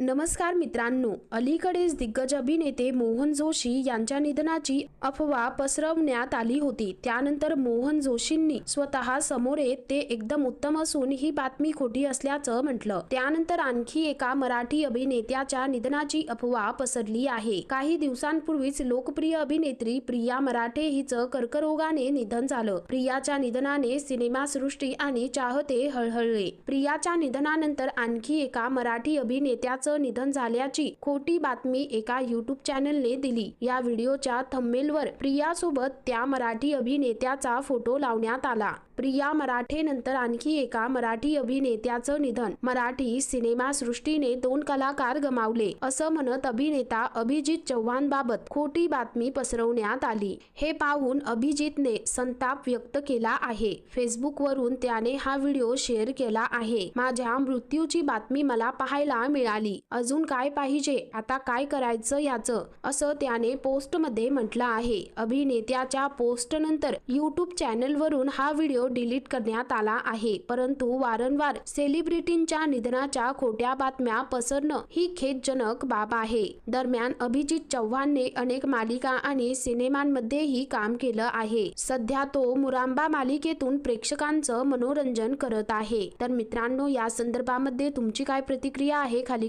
नमस्कार मित्रांनो अलीकडेच दिग्गज अभिनेते मोहन जोशी यांच्या निधनाची अफवा पसरवण्यात आली होती. त्यानंतर मोहन जोशींनी स्वतः समोर येत ते एकदम उत्तम असून ही बातमी खोटी असल्याचं म्हटलं. त्यानंतर आणखी एका मराठी अभिनेत्याच्या निधनाची अफवा पसरली आहे. काही दिवसांपूर्वीच लोकप्रिय अभिनेत्री प्रिया मराठे हिचं कर्करोगाने निधन झालं. प्रियाच्या निधनाने सिनेमासृष्टी आणि चाहते हळहळले. प्रियाच्या निधनानंतर आणखी एका मराठी अभिनेत्याचं निधन झाल्याची खोटी बातमी एका युट्यूब चॅनलने दिली. या व्हिडिओच्या थंबनेलवर प्रियासोबत त्या मराठी अभिनेत्याचा फोटो लावण्यात आला. प्रिया मराठे नंतर आणखी एका मराठी अभिनेत्याचं निधन. मराठी सिनेमा सृष्टीने दोन कलाकार गमावले. असं म्हणत अभिनेता अभिजित चव्हाण बाबत खोटी बातमी पसरवण्यात आली. हे पाहून अभिजितने संताप व्यक्त केला आहे. फेसबुकवरून त्याने हा व्हिडिओ शेअर केला आहे. माझ्या मृत्यूची बातमी मला पाहायला मिळाली. अजून काय पाहिजे? आता काय करायचं याचं? असं त्याने पोस्टमध्ये म्हटलं आहे. अभिनेत्याच्या पोस्ट नंतर युट्यूब चॅनल वरून हा व्हिडिओ डिलीट करण्यात आला आहे. परंतु वारंवार सेलिब्रिटींच्या निधनाच्या खोट्या बातम्या पसरणं ही खेदजनक बाब आहे. दरम्यान अभिजित चव्हाणने अनेक मालिका आणि सिनेमांमध्येही काम केलं आहे. सध्या तो मुरांबा मालिकेतून प्रेक्षकांचं मनोरंजन करत आहे. तर मित्रांनो या संदर्भामध्ये तुमची काय प्रतिक्रिया आहे? खाली